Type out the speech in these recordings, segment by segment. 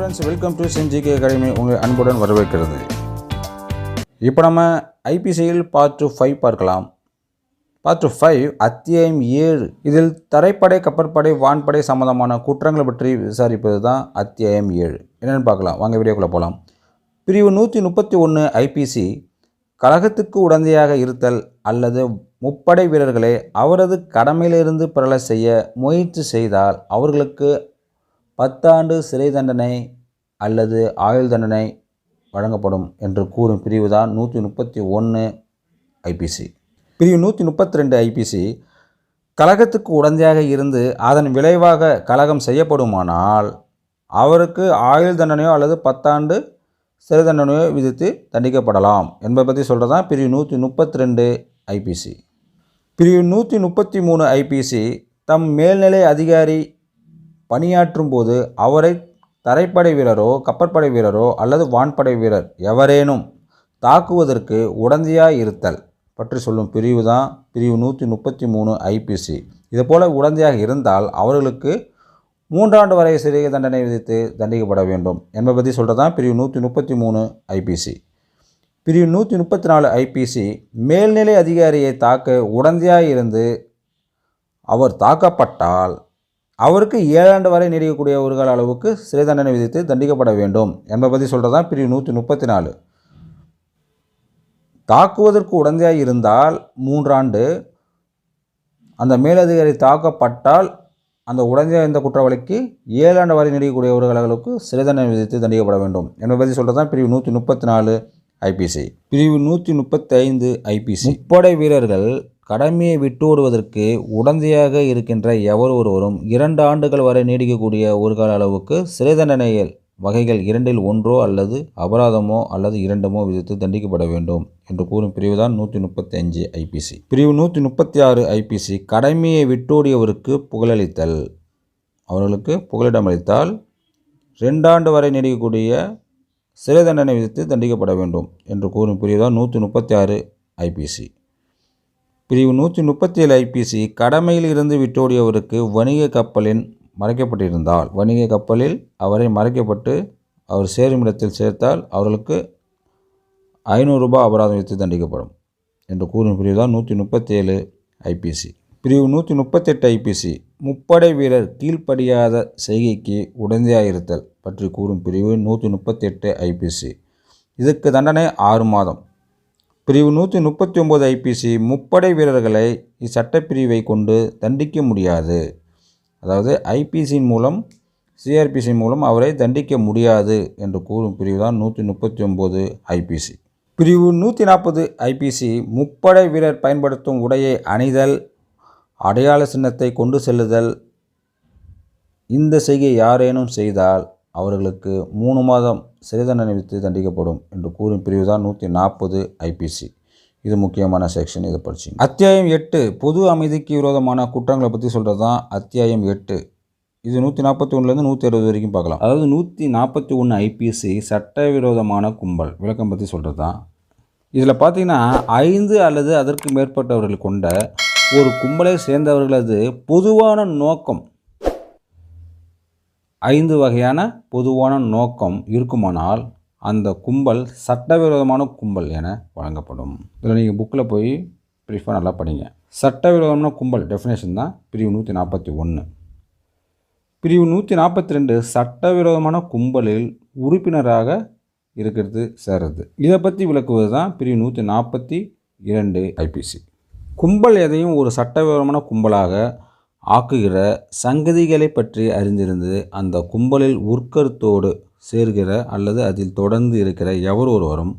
Friends welcome to செஞ்சிகே academy உங்கள் அன்புடன் வரவேற்கிறது. இப்போ நம்ம ஐபிசியில் பார்ட் ஃபைவ் பார்க்கலாம். பார்ட் ஃபைவ் அத்தியாயம் ஏழு. இதில் தரைப்படை கப்பற்படை வான்படை சம்பந்தமான குற்றங்களை பற்றி விசாரிப்பது தான் அத்தியாயம் ஏழு. என்னென்னு பார்க்கலாம். வாங்க வீடியோக்குள்ளே போகலாம் பிரிவு நூற்றி முப்பத்தி ஒன்று ஐபிசி கழகத்துக்கு உடந்தையாக இருத்தல் அல்லது முப்படை வீரர்களை அவரது கடமையிலிருந்து பிறல செய்ய முயற்சி செய்தால் அவர்களுக்கு பத்தாண்டு சிறை தண்டனை அல்லது ஆயுள் தண்டனை வழங்கப்படும் என்று கூறும் பிரிவு தான் நூற்றி முப்பத்தி ஒன்று ஐபிசி பிரிவு நூற்றி முப்பத்தி ரெண்டு ஐபிசி கழகத்துக்கு உடந்தையாக இருந்து அதன் விளைவாக கழகம் செய்யப்படுமானால் அவருக்கு ஆயுள் தண்டனையோ அல்லது பத்தாண்டு சிறை தண்டனையோ விதித்து தண்டிக்கப்படலாம் என்பதை பற்றி சொல்கிறது தான் பிரிவு நூற்றி முப்பத்தி ரெண்டு ஐபிசி பிரிவு நூற்றி முப்பத்தி மூணு ஐபிசி தம் மேல்நிலை அதிகாரி பணியாற்றும் போது அவரை தரைப்படை வீரரோ கப்பற்படை வீரரோ அல்லது வான்படை வீரர் எவரேனும் தாக்குவதற்கு உடந்தையாக இருத்தல் பற்றி சொல்லும் பிரிவு தான் பிரிவு நூற்றி முப்பத்தி மூணு ஐபிசி இதுபோல் உடந்தையாக இருந்தால் அவர்களுக்கு மூன்றாண்டு வரை சிறிய தண்டனை விதித்து தண்டிக்கப்பட வேண்டும் என்பதை பற்றி சொல்கிறது தான் பிரிவு நூற்றி முப்பத்தி மூணு ஐபிசி பிரிவு நூற்றி முப்பத்தி நாலு ஐபிசி மேல்நிலை அதிகாரியை தாக்க உடந்தையாக இருந்து அவர் தாக்கப்பட்டால் அவருக்கு ஏழாண்டு வரை நீடிக்கக்கூடிய ஒரு கால அளவுக்கு சிறை தண்டனை விதித்து தண்டிக்கப்பட வேண்டும் என்பதை பற்றி சொல்கிறது தான் பிரிவு நூற்றி முப்பத்தி நாலு. தாக்குவதற்கு உடந்தையாக இருந்தால் மூன்றாண்டு அந்த மேலதிகாரி தாக்கப்பட்டால் அந்த உடந்தையாக இருந்த குற்றவாளிக்கு ஏழாண்டு வரை நீடிக்கக்கூடிய ஒரு அளவுக்கு சிறை தண்டனை விதித்து தண்டிக்கப்பட வேண்டும் என்பதை பற்றி சொல்கிறது தான் பிரிவு நூற்றி முப்பத்தி நாலு ஐபிசி பிரிவு நூற்றி முப்பத்தி ஐந்து ஐபிசி முப்படை வீரர்கள் கடமையை விட்டோடுவதற்கு உடந்தையாக இருக்கின்ற எவர் ஒருவரும் இரண்டு ஆண்டுகள் வரை நீடிக்கக்கூடிய ஒரு கால அளவுக்கு சிறை தண்டனைகள் வகைகள் இரண்டில் ஒன்றோ அல்லது அபராதமோ அல்லது இரண்டுமோ விதித்து தண்டிக்கப்பட வேண்டும் என்று கூறும் பிரிவு தான் நூற்றி முப்பத்தி அஞ்சு ஐபிசி பிரிவு நூற்றி முப்பத்தி ஆறு ஐபிசி கடமையை விட்டோடியவருக்கு புகழளித்தல். அவர்களுக்கு புகலிடமளித்தால் ரெண்டாண்டு வரை நீடிக்கக்கூடிய சிறை தண்டனை விதித்து தண்டிக்கப்பட வேண்டும் என்று கூறும் பிரிவு தான் நூற்றி முப்பத்தி ஆறு ஐபிசி பிரிவு நூற்றி முப்பத்தி ஏழு ஐபிசி கடமையில் இருந்து விட்டோடியவருக்கு வணிக கப்பலின் மறைக்கப்பட்டிருந்தால் வணிக கப்பலில் அவரை மறைக்கப்பட்டு அவர் சேரும் இடத்தில் சேர்த்தால் அவர்களுக்கு ஐநூறு ரூபாய் அபராதம் வைத்து தண்டிக்கப்படும் என்று கூறும் பிரிவு தான் நூற்றி முப்பத்தி ஏழு ஐபிசி பிரிவு நூற்றி முப்பத்தெட்டு ஐபிசி முப்படை வீரர் கீழ்ப்படியாத செய்கைக்கு உடந்தையாயிருத்தல் பற்றி கூறும் பிரிவு நூற்றி முப்பத்தெட்டு ஐபிசி இதுக்கு தண்டனை ஆறு மாதம். பிரிவு நூற்றி முப்பத்தி ஒம்பது ஐபிசி முப்படை வீரர்களை இச்சட்டப்பிரிவை கொண்டு தண்டிக்க முடியாது. அதாவது ஐபிசியின் மூலம் சிஆர்பிசி மூலம் அவரை தண்டிக்க முடியாது என்று கூறும் பிரிவு தான் நூற்றி முப்பத்தி ஒம்பது ஐபிசி பிரிவு நூற்றி நாற்பது ஐபிசி முப்படை வீரர் பயன்படுத்தும் உடையை அணிதல் அடையாள சின்னத்தை கொண்டு செல்லுதல் இந்த செய்கை யாரேனும் செய்தால் அவர்களுக்கு மூணு மாதம் சிறை தண்டனை விதித்து தண்டிக்கப்படும் என்று கூறும் பிரிவு தான் நூற்றி நாற்பது ஐபிசி இது முக்கியமான செக்ஷன் இதை படிச்சிங்க. அத்தியாயம் எட்டு பொது அமைதிக்கு விரோதமான குற்றங்களை பற்றி சொல்கிறது தான் அத்தியாயம் எட்டு. இது நூற்றி நாற்பத்தி ஒன்றுலேருந்து நூற்றி அறுபது வரைக்கும் பார்க்கலாம். அதாவது நூற்றி நாற்பத்தி ஒன்று ஐபிசி சட்டவிரோதமான கும்பல் விளக்கம் பற்றி சொல்கிறது தான். இதில் பார்த்தீங்கன்னா ஐந்து அல்லது அதற்கு மேற்பட்டவர்கள் கொண்ட ஒரு கும்பலை சேர்ந்தவர்களது பொதுவான நோக்கம் ஐந்து வகையான பொதுவான நோக்கம் இருக்குமானால் அந்த கும்பல் சட்டவிரோதமான கும்பல் என வழங்கப்படும். இதில் நீங்கள் புக்கில் போய் ப்ரீஃபாக நல்லா படிங்க. சட்டவிரோதமான கும்பல் டெஃபினேஷன் தான் பிரிவு நூற்றி நாற்பத்தி ஒன்று பிரிவு நூற்றி நாற்பத்தி ரெண்டு சட்டவிரோதமான கும்பலில் உறுப்பினராக இருக்கிறது சேர்றது. இதை பற்றி விளக்குவது தான் பிரிவு நூற்றி நாற்பத்தி இரண்டு ஐபிசி கும்பல் எதையும் ஒரு சட்டவிரோதமான கும்பலாக ஆக்குகிற சங்கதிகளை பற்றி அறிந்திருந்து அந்த கும்பலில் உட்கருத்தோடு சேர்கிற அல்லது அதில் தொடர்ந்து இருக்கிற எவர் ஒருவரும்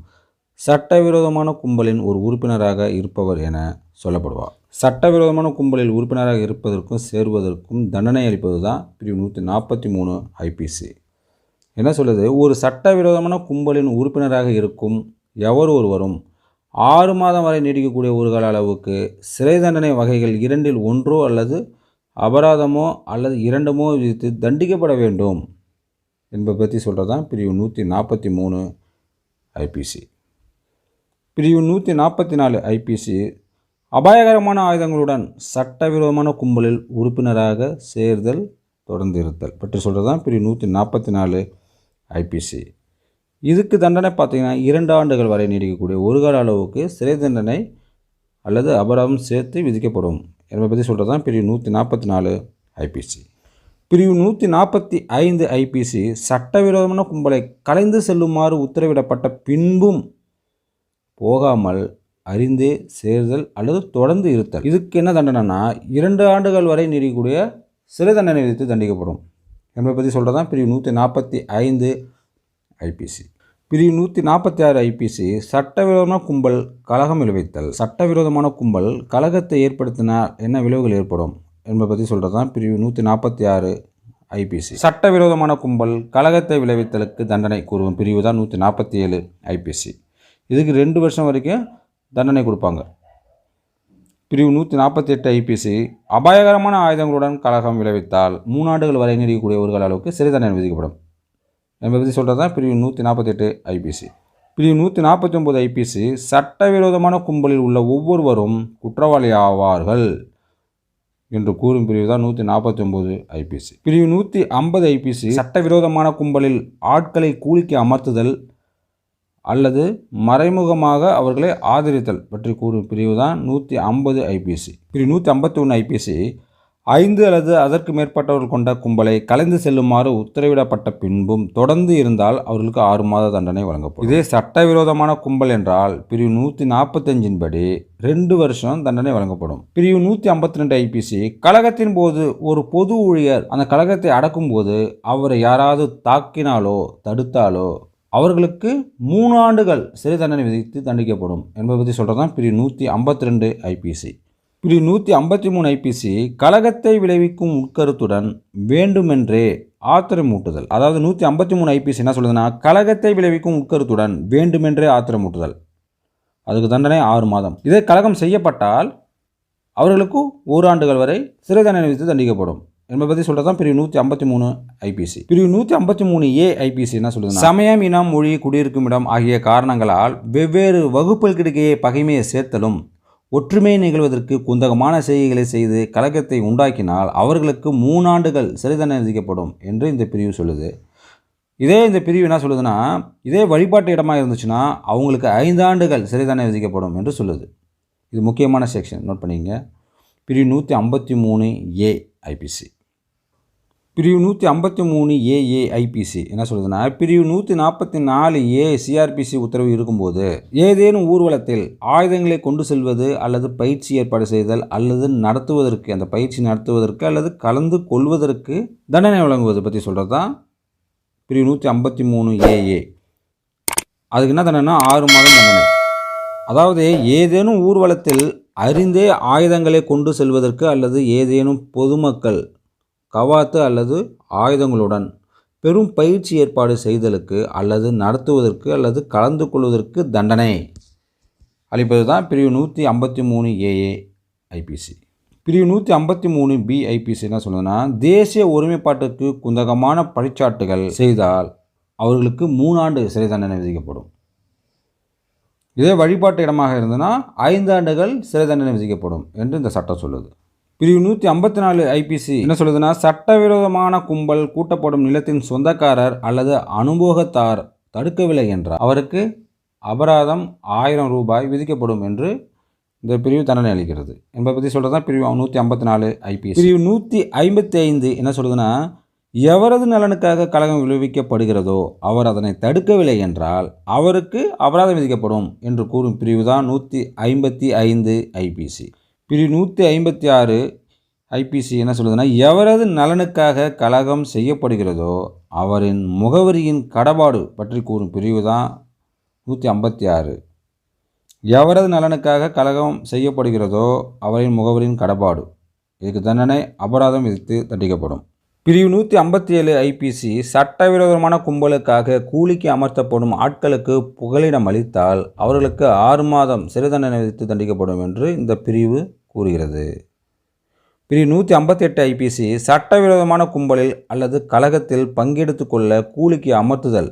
சட்டவிரோதமான கும்பலின் ஒரு உறுப்பினராக இருப்பவர் என சொல்லப்படுவார். சட்டவிரோதமான கும்பலில் உறுப்பினராக இருப்பதற்கும் சேருவதற்கும் தண்டனை அளிப்பது தான் பிரிவு நூற்றி நாற்பத்தி மூணு ஐபிசி என்ன சொல்லுது? ஒரு சட்டவிரோதமான கும்பலின் உறுப்பினராக இருக்கும் எவர் ஒருவரும் ஆறு மாதம் வரை நீடிக்கக்கூடிய ஒரு கால அளவுக்கு சிறை தண்டனை வகைகள் இரண்டில் ஒன்றோ அல்லது அபராதமோ அல்லது இரண்டுமோ விதித்து தண்டிக்கப்பட வேண்டும் என்பதை பற்றி சொல்கிறது தான் பிரிவு நூற்றி நாற்பத்தி மூணு ஐபிசி பிரிவு நூற்றி நாற்பத்தி நாலு ஐபிசி அபாயகரமான ஆயுதங்களுடன் சட்டவிரோதமான கும்பலில் உறுப்பினராக சேர்தல் தொடர்ந்து இருத்தல் பற்றி சொல்கிறது தான் பிரிவு நூற்றி நாற்பத்தி நாலு ஐபிசி இதுக்கு தண்டனை பார்த்தீங்கன்னா இரண்டு ஆண்டுகள் வரை நீடிக்கக்கூடிய ஒரு கால அளவுக்கு சிறை தண்டனை அல்லது அபராதம் சேர்த்து விதிக்கப்படும். என்பதை பற்றி சொல்கிறது தான் பிரிவு நூற்றி நாற்பத்தி நாலு ஐபிசி பிரிவு நூற்றி நாற்பத்தி ஐந்து ஐபிசி சட்டவிரோதமான கும்பலை கலைந்து செல்லுமாறு உத்தரவிடப்பட்ட பின்பும் போகாமல் அறிந்தே சேர்தல் அல்லது தொடர்ந்து இருத்தல். இதுக்கு என்ன தண்டனைனா இரண்டு ஆண்டுகள் வரை நீடிக்கக்கூடிய சிறை தண்டனை விதித்து தண்டிக்கப்படும். என்பதை பற்றி சொல்கிறது தான் பிரிவு நூற்றி நாற்பத்தி ஐந்து ஐபிசி பிரிவு நூற்றி நாற்பத்தி ஆறு ஐபிசி சட்டவிரோதமான கும்பல் கலகம் விளைவித்தல். சட்டவிரோதமான கும்பல் கழகத்தை ஏற்படுத்தினால் என்ன விளைவுகள் ஏற்படும் என்பதை பற்றி சொல்கிறது தான் பிரிவு நூற்றி நாற்பத்தி ஆறு ஐபிசி சட்டவிரோதமான கும்பல் கழகத்தை விளைவித்தலுக்கு தண்டனை கூறும் பிரிவு தான் நூற்றி நாற்பத்தி ஏழு ஐபிசி இதுக்கு ரெண்டு வருஷம் வரைக்கும் தண்டனை கொடுப்பாங்க. பிரிவு நூற்றி நாற்பத்தி எட்டு ஐபிசி அபாயகரமான ஆயுதங்களுடன் கலகம் விளைவித்தால் மூணாண்டுகள் வரை நீடிக்கக்கூடிய ஒரு கால அளவுக்கு சிறை தண்டனை விதிக்கப்படும். நம்ம பற்றி சொல்கிறது தான் பிரிவு நூற்றி நாற்பத்தெட்டு ஐபிசி பிரிவு நூற்றி நாற்பத்தி ஒம்பது ஐபிசி சட்டவிரோதமான கும்பலில் உள்ள ஒவ்வொருவரும் குற்றவாளி ஆவார்கள் என்று கூறும் பிரிவு தான் நூற்றி நாற்பத்தி ஒம்பது ஐபிசி பிரிவு நூற்றி ஐம்பது ஐபிசி சட்டவிரோதமான கும்பலில் ஆட்களை கூலிக்கு அமர்த்துதல் அல்லது மறைமுகமாக அவர்களை ஆதரித்தல் பற்றி கூறும் பிரிவு தான் நூற்றி ஐம்பது ஐபிசி பிரிவு நூற்றி ஐம்பத்தி ஒன்று ஐபிசி ஐந்து அல்லது அதற்கு மேற்பட்டவர்கள் கொண்ட கும்பலை கலைந்து செல்லுமாறு உத்தரவிடப்பட்ட பின்பும் தொடர்ந்து இருந்தால் அவர்களுக்கு ஆறு மாத தண்டனை வழங்கப்படும். இதே சட்டவிரோதமான கும்பல் என்றால் பிரிவு நூற்றி நாற்பத்தஞ்சின் படி ரெண்டு வருஷம் தண்டனை வழங்கப்படும். பிரிவு நூற்றி ஐம்பத்தி ரெண்டு ஐபிசி கழகத்தின் போது ஒரு பொது ஊழியர் அந்த கழகத்தை அடக்கும் போது அவரை யாராவது தாக்கினாலோ தடுத்தாலோ அவர்களுக்கு மூணு ஆண்டுகள் சிறை தண்டனை விதித்து தண்டிக்கப்படும் என்பதை பற்றி சொல்கிறது தான் பிரிவு நூற்றி ஐம்பத்தி ரெண்டு ஐபிசி பிரிவு நூற்றி ஐம்பத்தி மூணு ஐபிசி கழகத்தை விளைவிக்கும் உட்கருத்துடன் வேண்டுமென்றே ஆத்திரமூட்டுதல். அதாவது நூற்றி ஐம்பத்தி மூணு ஐபிசி என்ன சொல்லுதுன்னா கழகத்தை விளைவிக்கும் உட்கருத்துடன் வேண்டுமென்றே ஆத்திரமூட்டுதல். அதுக்கு தண்டனை ஆறு மாதம். இதே கழகம் செய்யப்பட்டால் அவர்களுக்கு ஓராண்டுகள் வரை சிறை தண்டனை விதித்து தண்டிக்கப்படும். என்பதை பற்றி சொல்கிறது தான் பிரிவு நூற்றி ஐம்பத்தி மூணு ஐபிசி பிரிவு நூற்றி ஐம்பத்தி மூணு ஏ ஐபிசி என்ன சொல்லுது சமயம் இனம் மொழி குடியிருக்கும் இடம் ஆகிய காரணங்களால் வெவ்வேறு வகுப்புகளுக்கிடையே பகைமையை சேர்த்தலும் ஒற்றுமை நிகழ்வதற்கு குந்தகமான செய்கைகளை செய்து கலக்கத்தை உண்டாக்கினால் அவர்களுக்கு மூணாண்டுகள் சிறை தண்டனை விதிக்கப்படும் என்று இந்த பிரிவு சொல்லுது. இதே இந்த பிரிவு என்ன சொல்லுதுன்னா இதே வழிபாட்டு இடமாக இருந்துச்சுன்னா அவங்களுக்கு ஐந்து ஆண்டுகள் சிறை தண்டனை விதிக்கப்படும் என்று சொல்லுது. இது முக்கியமான செக்ஷன் நோட் பண்ணிங்க பிரிவு நூற்றி ஐம்பத்தி மூணு ஏ ஐபிசி பிரிவு நூற்றி ஐம்பத்தி மூணு ஏஏ ஐபிசி என்ன சொல்லுதுன்னா பிரிவு நூற்றி நாற்பத்தி நாலு ஏ சிஆர்பிசி உத்தரவு இருக்கும்போது ஏதேனும் ஊர்வலத்தில் ஆயுதங்களை கொண்டு செல்வது அல்லது பயிற்சி ஏற்பாடு செய்தல் அல்லது நடத்துவதற்கு அந்த பயிற்சி நடத்துவதற்கு அல்லது கலந்து கொள்வதற்கு தண்டனை வழங்குவது பற்றி சொல்கிறது தான் பிரிவு நூற்றி ஐம்பத்தி மூணு ஏஏ அதுக்கு என்ன தண்டனைனா ஆறு மாதம் தண்டனை. அதாவது ஏதேனும் ஊர்வலத்தில் அறிந்தே ஆயுதங்களை கொண்டு செல்வதற்கு அல்லது ஏதேனும் பொதுமக்கள் கவாத்து அல்லது ஆயுதங்களுடன் பெரும் பயிற்சி ஏற்பாடு செய்தலுக்கு அல்லது நடத்துவதற்கு அல்லது கலந்து கொள்வதற்கு தண்டனை. அளிப்பது தான் பிரிவு நூற்றி ஐம்பத்தி மூணு ஏஏ ஐபிசி. பிரிவு நூற்றி ஐம்பத்தி மூணு பி ஐபிசி என்ன சொல்லுதுன்னா தேசிய ஒருமைப்பாட்டுக்கு குந்தகமான பழிச்சாட்டுகள் செய்தால் அவர்களுக்கு மூணாண்டு சிறை தண்டனை விதிக்கப்படும். இதே வழிபாட்டு இடமாக இருந்ததுன்னா ஐந்தாண்டுகள் சிறை தண்டனை விதிக்கப்படும் என்று இந்த சட்டம் சொல்லுது. பிரிவு நூற்றி ஐம்பத்தி நாலு ஐபிசி என்ன சொல்லுதுன்னா சட்டவிரோதமான கும்பல் கூட்டப்படும் நிலத்தின் சொந்தக்காரர் அல்லது அனுபோகத்தார் தடுக்கவில்லை என்றால் அவருக்கு அபராதம் ஆயிரம் ரூபாய் விதிக்கப்படும் என்று இந்த பிரிவு தண்டனை அளிக்கிறது. என்பதை பற்றி சொல்கிறது தான் பிரிவு நூற்றி ஐம்பத்தி நாலு ஐபிசி பிரிவு நூற்றி ஐம்பத்தி ஐந்து என்ன சொல்கிறதுனா எவரது நலனுக்காக கழகம் விளைவிக்கப்படுகிறதோ அவர் அதனை தடுக்கவில்லை என்றால் அவருக்கு அபராதம் விதிக்கப்படும் என்று கூறும் பிரிவு தான் நூற்றி ஐம்பத்தி ஐந்து ஐபிசி பிரிவு நூற்றி ஐம்பத்தி ஆறு ஐபிசி என்ன சொல்லுதுன்னா எவரது நலனுக்காக கழகம் செய்யப்படுகிறதோ அவரின் முகவரியின் கடபாடு பற்றி கூறும் பிரிவு தான் நூற்றி ஐம்பத்தி ஆறு. எவரது நலனுக்காக கழகம் செய்யப்படுகிறதோ அவரின் முகவரியின் கடபாடு. இதுக்கு தண்டனை அபராதம் விதித்து தண்டிக்கப்படும். பிரிவு நூற்றி ஐம்பத்தி ஏழு ஐபிசி சட்டவிரோதமான கும்பலுக்காக கூலிக்கு அமர்த்தப்படும் ஆட்களுக்கு புகலிடம் அளித்தால் அவர்களுக்கு ஆறு மாதம் சிறை தண்டனை விதித்து தண்டிக்கப்படும் என்று இந்த பிரிவு கூறுகிறது. பிரிவு நூற்றி ஐம்பத்தெட்டு ஐபிசி சட்டவிரோதமான கும்பலில் அல்லது கழகத்தில் பங்கெடுத்து கொள்ள கூலிக்கு அமர்த்துதல்.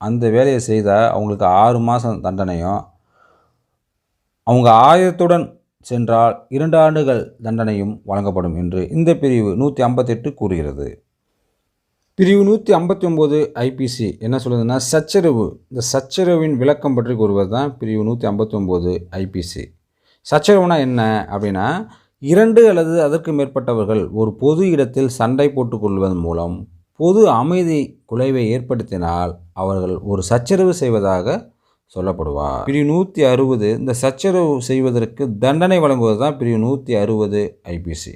அந்த வேலையை செய்தால் அவங்களுக்கு ஆறு மாதம் தண்டனையும் அவங்க ஆயுதத்துடன் சென்றால் இரண்டு ஆண்டுகள் தண்டனையும் வழங்கப்படும் என்று இந்த பிரிவு நூற்றி ஐம்பத்தெட்டு கூறுகிறது. பிரிவு நூற்றி ஐம்பத்தி ஒம்பது ஐபிசி என்ன சொல்லுதுன்னா சச்சரவு. இந்த சச்சரவின் விளக்கம் பற்றி கூறுவது தான் பிரிவு நூற்றி ஐம்பத்தி ஒம்பது ஐபிசி சச்சரவுனா என்ன அப்படின்னா இரண்டு அல்லது அதற்கு மேற்பட்டவர்கள் ஒரு பொது இடத்தில் சண்டை போட்டுக்கொள்வதன் மூலம் பொது அமைதி குலைவை ஏற்படுத்தினால் அவர்கள் ஒரு சச்சரவு செய்வதாக சொல்லப்படுவார். பிரிவு நூற்றி அறுபது இந்த சச்சரவு செய்வதற்கு தண்டனை வழங்குவது தான் பிரிவு நூற்றி அறுபது ஐபிசி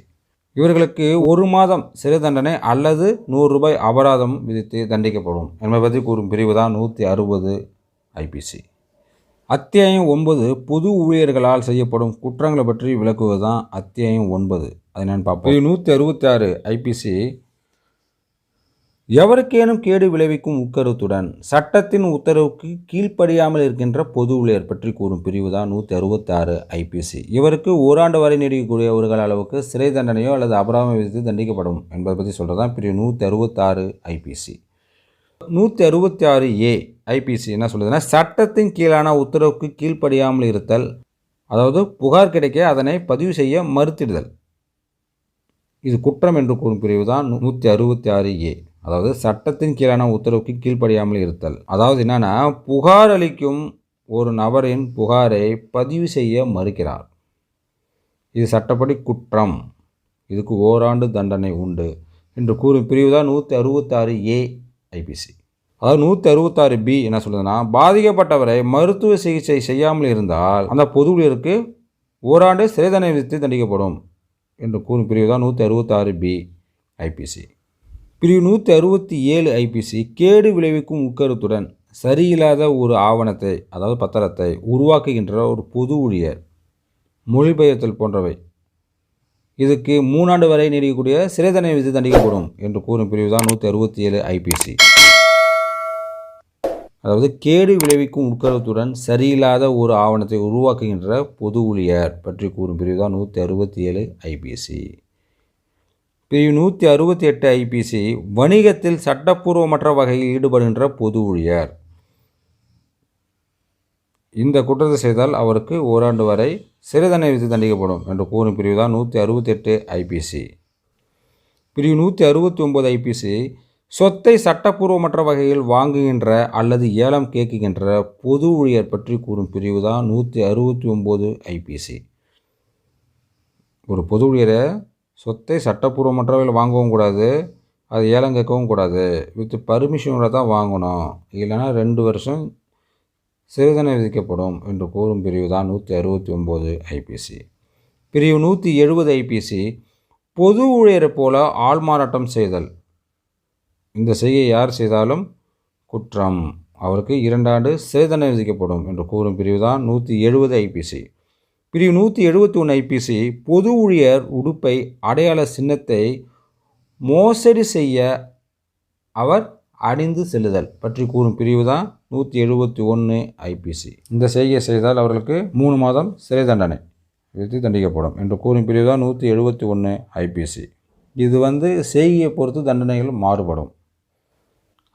இவர்களுக்கு ஒரு மாதம் சிறை தண்டனை அல்லது நூறு ரூபாய் அபராதம் விதித்து தண்டிக்கப்படும் என்பதை பற்றி கூறும் பிரிவு தான் நூற்றி அறுபது ஐபிசி அத்தியாயம் ஒன்பது பொது ஊழியர்களால் செய்யப்படும் குற்றங்களை பற்றி விளக்குவது தான் அத்தியாயம் ஒன்பது. அதை நான் பார்ப்போம். நூற்றி அறுபத்தி ஆறு ஐபிசி எவருக்கேனும் கேடு விளைவிக்கும் உட்கருத்துடன் சட்டத்தின் உத்தரவுக்கு கீழ்ப்படியாமல் இருக்கின்ற பொது ஊழியர் பற்றி கூறும் பிரிவு தான் நூற்றி அறுபத்தாறு ஐபிசி இவருக்கு ஓராண்டு வரை நீடிக்கக்கூடியவர்கள் அளவுக்கு சிறை தண்டனையோ அல்லது அபராதம் விதித்து தண்டிக்கப்படும் என்பதை பற்றி சொல்கிறது தான் பிரிவு நூற்றி அறுபத்தாறு ஐபிசி நூற்றி அறுபத்தி ஆறு ஏ ஐபிசி என்ன சொல்லுதுன்னா சட்டத்தின் கீழான உத்தரவுக்கு கீழ்ப்படியாமல் இருத்தல் அதாவது புகார் கிடைக்க அதனை பதிவு செய்ய மறுத்திடுதல். இது குற்றம் என்று கூறும் பிரிவு தான் நூற்றி அறுபத்தி ஆறு ஏ. அதாவது சட்டத்தின் கீழான உத்தரவுக்கு கீழ்ப்படியாமல் இருத்தல். அதாவது என்னென்னா புகார் அளிக்கும் ஒரு நபரின் புகாரை பதிவு செய்ய மறுக்கிறார். இது சட்டப்படி குற்றம். இதுக்கு ஓராண்டு தண்டனை உண்டு என்று கூறும் பிரிவு தான் நூற்றி அறுபத்தாறு ஏ ஐபிசி அதாவது நூற்றி அறுபத்தாறு பி என்ன சொல்லுதுன்னா பாதிக்கப்பட்டவரை மருத்துவ சிகிச்சை செய்யாமல் இருந்தால் அந்த பொது ஊழியருக்கு ஓராண்டு சிறை தண்டனை விதித்து தண்டிக்கப்படும் என்று கூறும் பிரிவு தான் நூற்றி அறுபத்தாறு பி ஐபிசி பிரிவு நூற்றி அறுபத்தி ஏழு ஐபிசி கேடு விளைவிக்கும் உட்கருத்துடன் சரியில்லாத ஒரு ஆவணத்தை அதாவது பத்திரத்தை உருவாக்குகின்ற ஒரு பொது ஊழியர் மொழிபெயர்த்தல் போன்றவை. இதுக்கு மூணாண்டு வரை நீடிக்கக்கூடிய சிறை தண்டனை விதித்து தண்டிக்கப்படும் என்று கூறும் பிரிவு தான் நூற்றி அறுபத்தி ஏழு ஐபிசி அதாவது கேடு விளைவிக்கும் உட்கருத்துடன் சரியில்லாத ஒரு ஆவணத்தை உருவாக்குகின்ற பொது ஊழியர் பற்றி கூறும் பிரிவு தான் நூற்றி அறுபத்தி ஏழு ஐபிசி பிரிவு நூற்றி அறுபத்தி எட்டு ஐபிசி வணிகத்தில் சட்டப்பூர்வமற்ற வகையில் ஈடுபடுகின்ற பொது ஊழியர். இந்த குற்றத்தை செய்தால் அவருக்கு ஓராண்டு வரை சிறை தண்டனை விதித்து தண்டிக்கப்படும் என்று கூறும் பிரிவு தான் நூற்றி அறுபத்தி எட்டு ஐபிசி பிரிவு நூற்றி அறுபத்தி ஒம்பது ஐபிசி சொத்தை சட்டப்பூர்வமற்ற வகையில் வாங்குகின்ற அல்லது ஏலம் கேட்குகின்ற பொது ஊழியர் பற்றி கூறும் பிரிவு தான் நூற்றி அறுபத்தி ஒம்பது ஐபிசி ஒரு பொது ஊழியரை சொத்தை சட்டப்பூர்வமற்றவையில் வாங்கவும் கூடாது அது ஏலம் கேட்கவும் கூடாது. வித் பர்மிஷனோட தான் வாங்கணும். இல்லைன்னா ரெண்டு வருஷம் சிறுதனை விதிக்கப்படும் என்று கூறும் பிரிவு தான் நூற்றி அறுபத்தி ஒம்பது ஐபிசி பிரிவு நூற்றி எழுபது ஐபிசி பொது ஊழியரை போல ஆள்மாறாட்டம் செய்தல். இந்த செய்கை யார் செய்தாலும் குற்றம். அவருக்கு இரண்டாண்டு சிறைதண்டனை விதிக்கப்படும் என்று கூறும் பிரிவு தான் நூற்றி எழுபது ஐபிசி பிரிவு நூற்றி எழுபத்தி ஒன்று ஐபிசி பொது ஊழியர் உடுப்பை அடையாள சின்னத்தை மோசடி செய்ய அவர் அணிந்து செல்லுதல் பற்றி கூறும் பிரிவு தான் நூற்றி எழுபத்தி ஒன்று ஐபிசி இந்த செய்கை செய்தால் அவர்களுக்கு மூணு மாதம் சிறை தண்டனை விதித்து தண்டிக்கப்படும் என்று கூறும் பிரிவு தான் நூற்றி எழுபத்தி ஒன்று ஐபிசி இது வந்து செய்கையை பொறுத்து தண்டனைகள் மாறுபடும்.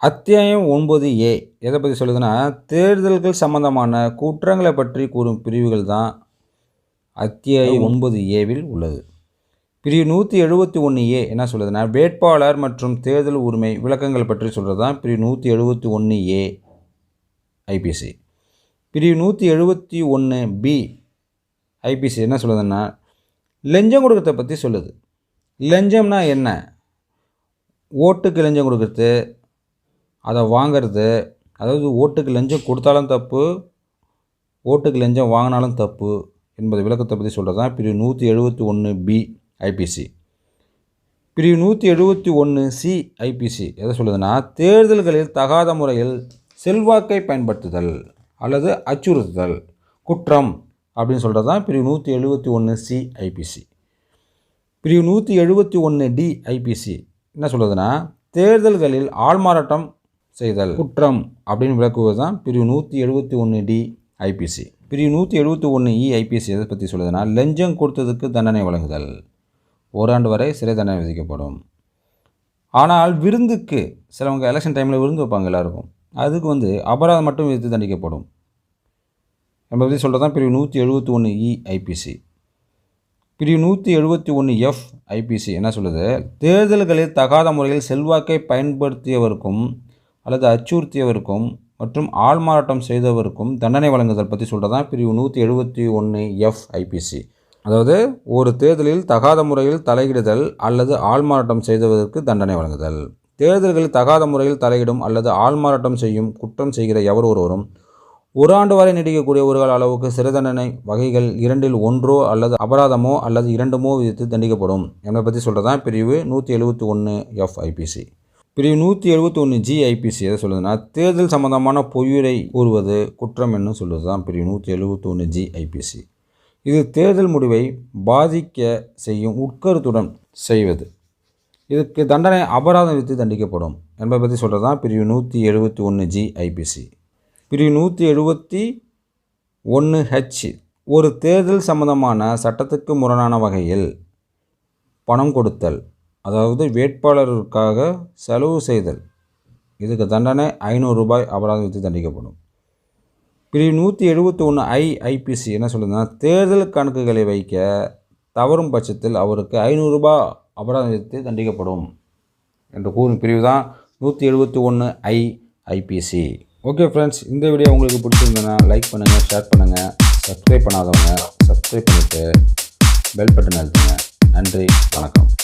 அத்தியாயம் ஒன்பது ஏ. எதை பற்றி சொல்லுதுன்னா தேர்தல்கள் சம்பந்தமான குற்றங்களை பற்றி கூறும் பிரிவுகள் தான் அத்தியாயம் ஒன்பது ஏவில் உள்ளது. பிரிவு நூற்றி எழுபத்தி ஒன்று ஏ என்ன சொல்லுதுன்னா வேட்பாளர் மற்றும் தேர்தல் உரிமை விளக்கங்கள் பற்றி சொல்கிறது தான் பிரிவு நூற்றி எழுபத்தி ஒன்று ஏ ஐபிசி பிரிவு நூற்றி எழுபத்தி ஒன்று பி ஐபிசி என்ன சொல்லுதுன்னா லஞ்சம் கொடுக்கறத பற்றி சொல்லுது. லஞ்சம்னா என்ன? ஓட்டுக்கு லஞ்சம் கொடுக்குறது அதை வாங்கிறது அதாவது ஓட்டுக்கு லஞ்சம் கொடுத்தாலும் தப்பு ஓட்டுக்கு லஞ்சம் வாங்கினாலும் தப்பு என்பது விளக்கத்தை பற்றி சொல்கிறது தான் பிரிவு நூற்றி எழுபத்தி ஒன்று பி ஐபிசி பிரிவு நூற்றி எழுபத்தி ஒன்று சி ஐபிசி எதை சொல்லுதுன்னா தேர்தல்களில் தகாத முறையில் செல்வாக்கை பயன்படுத்துதல் அல்லது அச்சுறுத்துதல் குற்றம் அப்படின்னு சொல்கிறது தான் பிரிவு நூற்றி எழுபத்தி ஒன்று சி ஐபிசி பிரிவு நூற்றி எழுபத்தி ஒன்று டி ஐபிசி என்ன சொல்லுதுன்னா தேர்தல்களில் ஆள்மாறாட்டம் செய்தல். குற்றம் அப்படின்னு விளக்குவது தான் பிரிவு நூற்றி எழுபத்தி ஒன்று டி ஐபிசி பிரிவு நூற்றி எழுபத்தி ஒன்று இ ஐபிசி எதை பற்றி சொல்லுதுன்னா லஞ்சம் கொடுத்ததுக்கு தண்டனை வழங்குதல். ஓராண்டு வரை சிறை தண்டனை விதிக்கப்படும். ஆனால் விருந்துக்கு சிலவங்க எலெக்ஷன் டைமில் விருந்து வைப்பாங்க எல்லாருக்கும். அதுக்கு வந்து அபராதம் மட்டும் விதித்து தண்டிக்கப்படும். நம்ம பற்றி சொல்கிறது தான் பிரிவு நூற்றி எழுபத்தி ஒன்று இ ஐபிசி பிரிவு நூற்றி எழுபத்தி ஒன்று எஃப் ஐபிசி என்ன சொல்லுது? தேர்தல்களில் தகாத முறையில் செல்வாக்கை பயன்படுத்தியவருக்கும் அல்லது அச்சுறுத்தியவருக்கும் மற்றும் ஆள்மாறாட்டம் செய்தவருக்கும் தண்டனை வழங்குதல் பற்றி சொல்கிறதான் பிரிவு நூற்றி எழுபத்தி ஒன்று எஃப் ஐபிசி அதாவது ஒரு தேர்தலில் தகாத முறையில் தலையிடுதல் அல்லது ஆள்மாறாட்டம் செய்தவருக்கு தண்டனை வழங்குதல். தேர்தல்களில் தகாத முறையில் தலையிடும் அல்லது ஆள்மாறாட்டம் செய்யும் குற்றம் செய்கிற எவர் ஒருவரும் ஒரு ஆண்டு வரை நீடிக்கக்கூடிய ஒரு கால அளவுக்கு சிறை தண்டனை வகைகள் இரண்டில் ஒன்றோ அல்லது அபராதமோ அல்லது இரண்டுமோ விதித்து தண்டிக்கப்படும் என்பதை பற்றி சொல்கிறதான் பிரிவு நூற்றி எழுபத்தி ஒன்று எஃப் ஐபிசி பிரிவு நூற்றி எழுபத்தி ஒன்று ஜி ஐபிசி எதை சொல்லுதுன்னா தேர்தல் சம்பந்தமான பொய்யுரை கூறுவது குற்றம் என்று சொல்லுது தான் பிரிவு நூற்றி எழுபத்தி ஒன்று ஜி ஐபிசி இது தேர்தல் முடிவை பாதிக்க செய்யும் உட்கருத்துடன் செய்வது. இதுக்கு தண்டனை அபராதம் வித்து தண்டிக்கப்படும் என்பதை பற்றி சொல்கிறது தான் பிரிவு நூற்றி எழுபத்தி ஒன்று ஜி ஐபிசி பிரிவு நூற்றி எழுபத்தி ஒன்று ஹெச் ஒரு தேர்தல் சம்பந்தமான சட்டத்துக்கு முரணான வகையில் பணம் கொடுத்தல். அதாவது வேட்பாளருக்காக செலவு செய்தல். இதுக்கு தண்டனை ஐநூறு ரூபாய் அபராதம் விதித்து தண்டிக்கப்படும். பிரிவு நூற்றி எழுபத்தி ஒன்று ஐ ஐபிசி என்ன சொல்லுதுன்னா தேர்தல் கணக்குகளை வைக்க தவறும் பட்சத்தில் அவருக்கு ஐநூறுரூபா அபராதம் விதித்து தண்டிக்கப்படும் என்று கூறும் பிரிவு தான் நூற்றி எழுபத்தி ஒன்று ஐ ஐபிசி ஓகே ஃப்ரெண்ட்ஸ் இந்த வீடியோ உங்களுக்கு பிடிச்சிருந்ததுன்னா லைக் பண்ணுங்கள் ஷேர் பண்ணுங்கள் சப்ஸ்கிரைப் பண்ணாதவங்க சப்ஸ்கிரைப் பண்ணிவிட்டு பெல் பட்டன் அழுத்துங்க. நன்றி வணக்கம்.